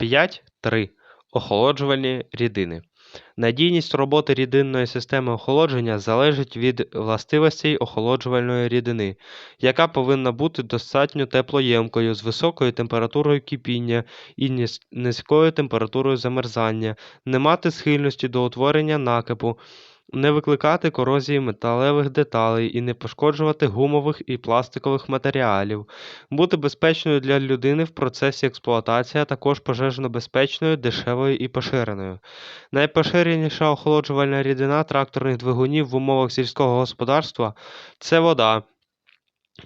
5.3. Охолоджувальні рідини. Надійність роботи рідинної системи охолодження залежить від властивостей охолоджувальної рідини, яка повинна бути достатньо теплоємкою з високою температурою кипіння і низькою температурою замерзання, не мати схильності до утворення накипу, не викликати корозії металевих деталей і не пошкоджувати гумових і пластикових матеріалів, бути безпечною для людини в процесі експлуатації, а також пожежно безпечною, дешевою і поширеною. Найпоширеніша охолоджувальна рідина тракторних двигунів в умовах сільського господарства це вода.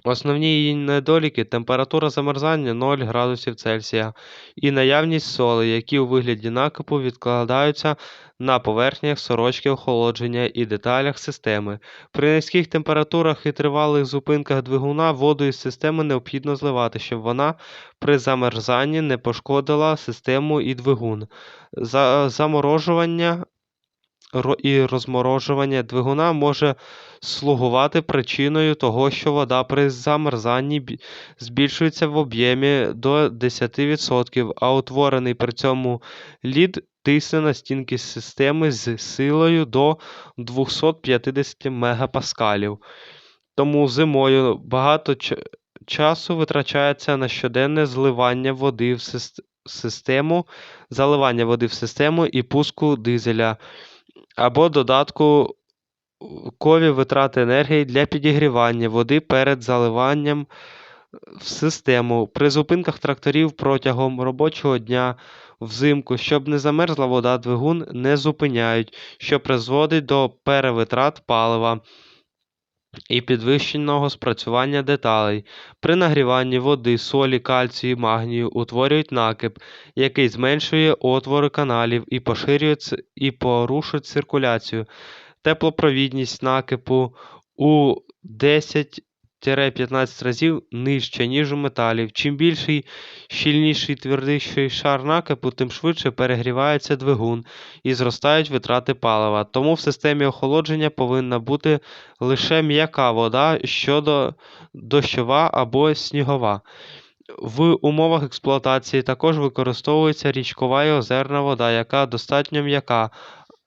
Основні її недоліки температура замерзання 0 градусів Цельсія і наявність соли, які у вигляді накипу відкладаються на поверхнях сорочки охолодження і деталях системи. При низьких температурах і тривалих зупинках двигуна воду із системи необхідно зливати, щоб вона при замерзанні не пошкодила систему і двигун. За заморожування ро- і розморожування двигуна може слугувати причиною того, що вода при замерзанні збільшується в об'ємі до 10%, а утворений при цьому лід тисне на стінки системи з силою до 250 мегапаскалів. Тому зимою багато часу витрачається на щоденне зливання води в систему, заливання води в систему і пуску дизеля або додаткові витрати енергії для підігрівання води перед заливанням в систему. При зупинках тракторів протягом робочого дня взимку, щоб не замерзла вода, двигун не зупиняють, що призводить до перевитрат палива і підвищеного спрацювання деталей. При нагріванні води, солі, кальцію магнію утворюють накип, який зменшує отвори каналів і поширює і порушує циркуляцію. Теплопровідність накипу у 10-15 разів нижча, ніж у металів. Чим більший, щільніший, твердіший шар накипу, тим швидше перегрівається двигун і зростають витрати палива. Тому в системі охолодження повинна бути лише м'яка вода щодо дощова або снігова. В умовах експлуатації також використовується річкова і озерна вода, яка достатньо м'яка,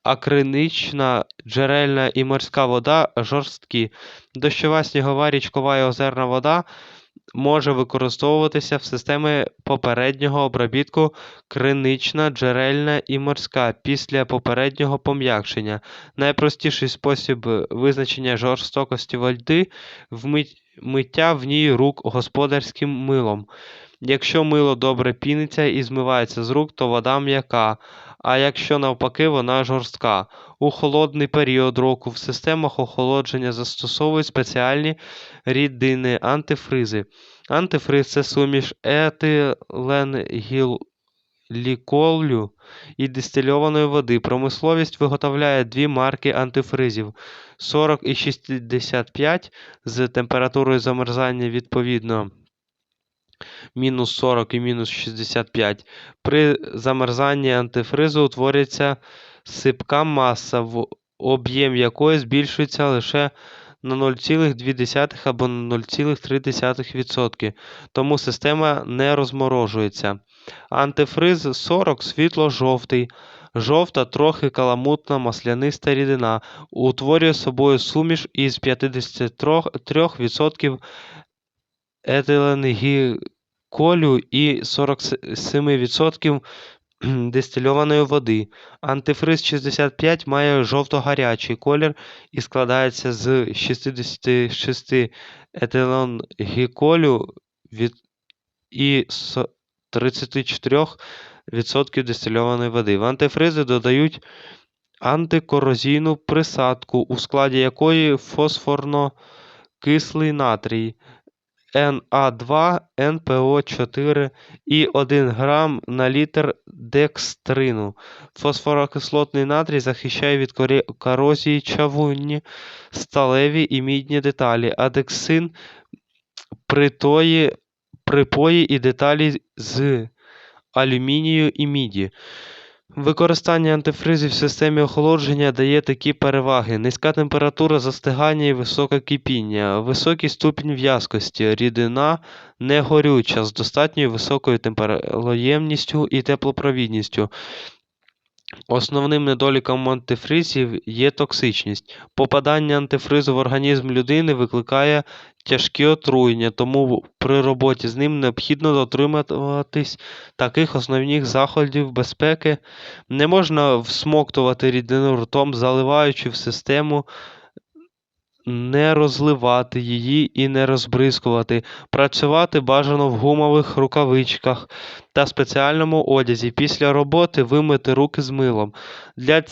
а кринична, джерельна і морська вода жорсткі. Дощова, снігова, річкова і озерна вода може використовуватися в системі попереднього обробітку кринична, джерельна і морська після попереднього пом'якшення. Найпростіший спосіб визначення жорстокості води вмить- миття в ній рук господарським милом. Якщо мило добре піниться і змивається з рук, то вода м'яка, а якщо навпаки, вона жорстка. У холодний період року в системах охолодження застосовують спеціальні рідини антифризи. Антифриз це суміш етиленгліколю і дистильованої води. Промисловість виготовляє дві марки антифризів 40 і 65 з температурою замерзання відповідно мінус 40 і мінус 65. При замерзанні антифризу утворюється сипка маса, в об'єм якої збільшується лише на 0,2 або на 0,3%, тому система не розморожується. Антифриз 40 світло-жовтий, жовта, трохи каламутна масляниста рідина, утворює собою суміш із 53% етиленгліколю і 47% дистильованої води. Антифриз 65 має жовто-гарячий колір і складається з 66 етиленгліколю від і 34% дистильованої води. В антифризи додають антикорозійну присадку, у складі якої фосфорно-кислий натрій На2, НПО4 і 1 грам на літр декстрину. Фосфорокислотний натрій захищає від корозії чавунні, сталеві і мідні деталі, а дексин притої, припої і деталі з алюмінію і міді. Використання антифризів в системі охолодження дає такі переваги: низька температура застигання і високе кипіння, високий ступінь в'язкості, рідина не горюча з достатньою високою темпероємністю і теплопровідністю. Основним недоліком антифризів є токсичність. Попадання антифризу в організм людини викликає тяжкі отруєння, тому при роботі з ним необхідно дотримуватись таких основних заходів безпеки. Не можна всмоктувати рідину ртом, заливаючи в систему, не розливати її і не розбризкувати. Працювати бажано в гумових рукавичках та спеціальному одязі. Після роботи вимити руки з милом. Для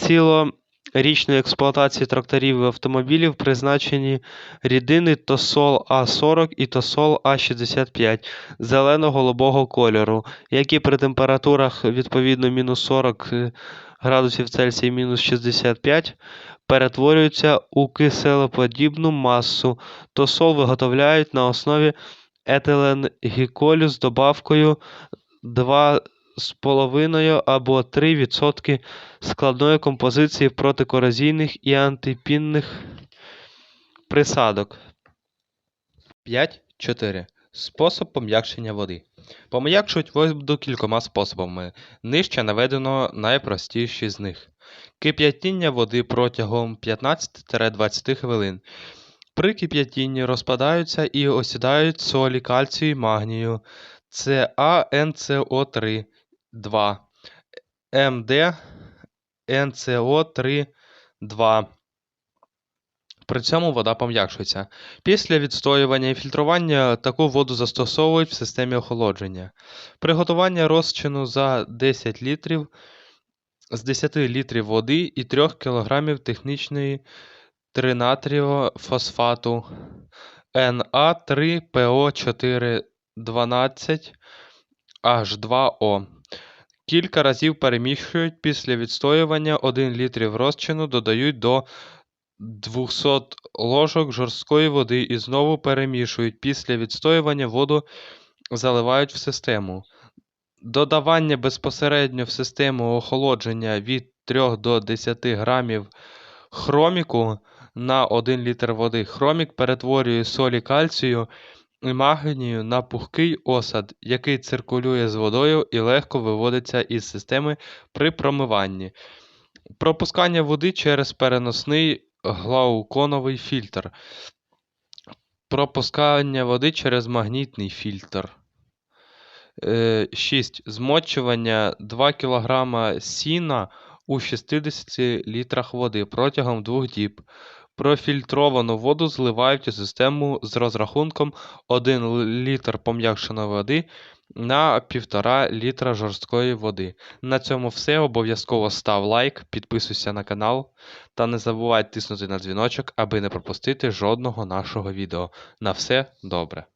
цілорічної експлуатації тракторів і автомобілів призначені рідини Тосол А40 і Тосол А65 зелено-голубого кольору, які при температурах відповідно мінус 40 е, градусів Цельсія мінус 65 перетворюються у киселеподібну масу. Тосол виготовляють на основі етиленгліколю з добавкою 2,5 або 3 відсотки складної композиції протикорозійних і антипінних присадок. 5.4. Спосіб пом'якшення води. Пом'якшують воду кількома способами. Нижче наведено найпростіші з них. Кип'ятіння води протягом 15-20 хвилин. При кип'ятінні розпадаються і осідають солі кальцію і магнію CaNCO3 2 МД NCO3 2 При цьому вода пом'якшується. Після відстоювання і фільтрування таку воду застосовують в системі охолодження. Приготування розчину за 10 літрів з 10 літрів води і 3 кг технічної тринатрієвого фосфату На3ПО412H2O. Кілька разів перемішують. Після відстоювання 1 літрів розчину додають до 200 ложок жорсткої води і знову перемішують. Після відстоювання воду заливають в систему. Додавання безпосередньо в систему охолодження від 3 до 10 грамів хроміку на 1 літр води. Хромік перетворює солі кальцію магнію на пухкий осад, який циркулює з водою і легко виводиться із системи при промиванні. Пропускання води через переносний глауконовий фільтр. Пропускання води через магнітний фільтр. 6. Змочування 2 кг сіна у 60 літрах води протягом 2 діб. Профільтровану воду зливають у систему з розрахунком 1 літр пом'якшеної води на 1,5 літра жорсткої води. На цьому все. Обов'язково став лайк, підписуйся на канал та не забувай тиснути на дзвіночок, аби не пропустити жодного нашого відео. На все добре!